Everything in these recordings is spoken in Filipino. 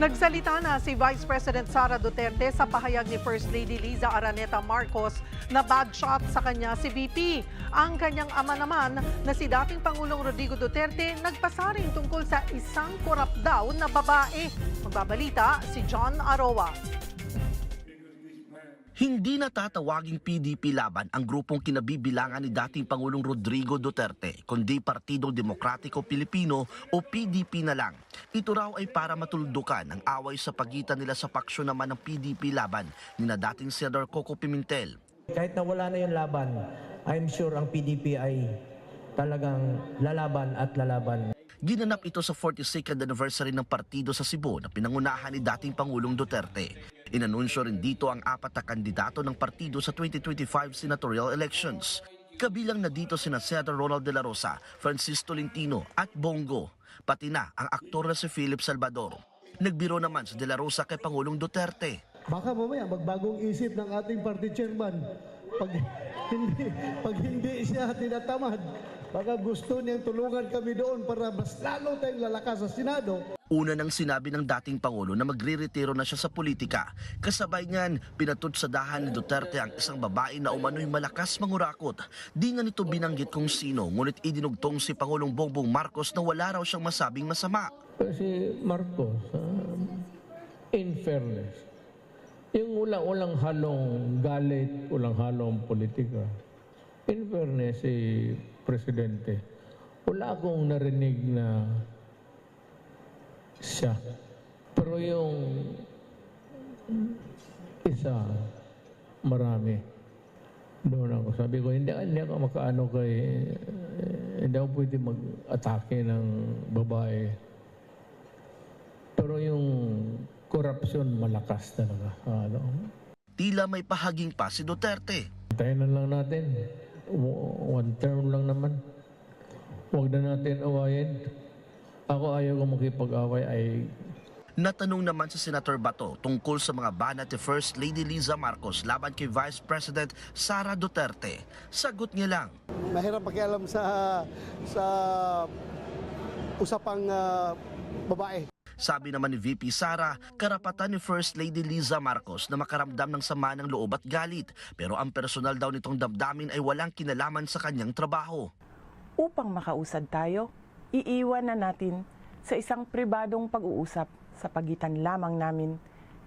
Nagsalita na si Vice President Sara Duterte sa pahayag ni First Lady Liza Araneta Marcos na bad shot sa kanya si VP. Ang kanyang ama naman na si dating Pangulong Rodrigo Duterte nagpasaring tungkol sa isang korap daw na babae. Magbabalita si John Aroa. Hindi natatawaging PDP laban ang grupong kinabibilangan ni dating Pangulong Rodrigo Duterte, kundi Partido Demokratiko Pilipino o PDP na lang. Ito raw ay para matuldukan ang away sa pagitan nila sa paksyon naman ng PDP laban ni na dating Senador Coco Pimentel. Kahit na wala na yung laban, I'm sure ang PDP ay talagang lalaban at lalaban. Ginanap ito sa 42nd anniversary ng partido sa Cebu na pinangunahan ni dating Pangulong Duterte. Inanunsyo rin dito ang apat na kandidato ng partido sa 2025 senatorial elections. Kabilang na dito sina Senator Ronald De La Rosa, Francis Tolentino at Bongo, pati na ang aktor na si Philip Salvador. Nagbiro naman si De La Rosa kay Pangulong Duterte. Baka mamaya magbagong isip ng ating party chairman. Pag hindi, pag hindi siya tinatamad, baka gusto niyang tulungan kami doon para mas lalo tayong lalakas sa Senado. Una nang sinabi ng dating Pangulo na magre-retiro na siya sa politika. Kasabay niyan, pinatutsadahan ni Duterte ang isang babae na umano'y malakas mangurakot. Di nga nito binanggit kung sino, ngunit idinugtong si Pangulong Bongbong Marcos na wala raw siyang masabing masama. Kasi Marcos, ah, in fairness, yung ulang-ulang halong galit, ulang halong politika, in fairness si Presidente, wala akong narinig na siya. Pero yung isa, marami. Doon ako. Sabi ko, hindi, hindi ako makaano kay, hindi ako pwede mag-atake ng babae. Pero yung corruption malakas talaga. Ano? Tila may pahaging pa si Duterte. Tayo na lang natin. One term lang naman. Huwag na natin awayin. Ako ayaw ko makipag-away ay Natanong naman si Senator Bato tungkol sa mga banat ni First Lady Liza Marcos laban kay Vice President Sara Duterte. Sagot niya lang, Mahirap pakialam sa sa usapang ah, babae. Sabi naman ni VP Sara, karapatan ni First Lady Liza Marcos na makaramdam ng sama ng loob at galit. Pero ang personal daw nitong damdamin ay walang kinalaman sa kanyang trabaho. upang makausad tayo, iiwan na natin sa isang pribadong pag-uusap sa pagitan lamang namin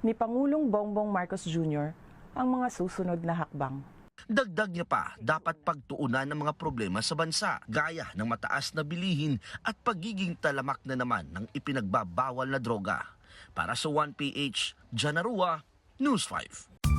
ni Pangulong Bongbong Marcos Jr. ang mga susunod na hakbang. Dagdag niya pa, dapat pagtuunan ng mga problema sa bansa, gaya ng mataas na bilihin at pagiging talamak na naman ng ipinagbabawal na droga. Para sa 1PH, Janarua, News 5.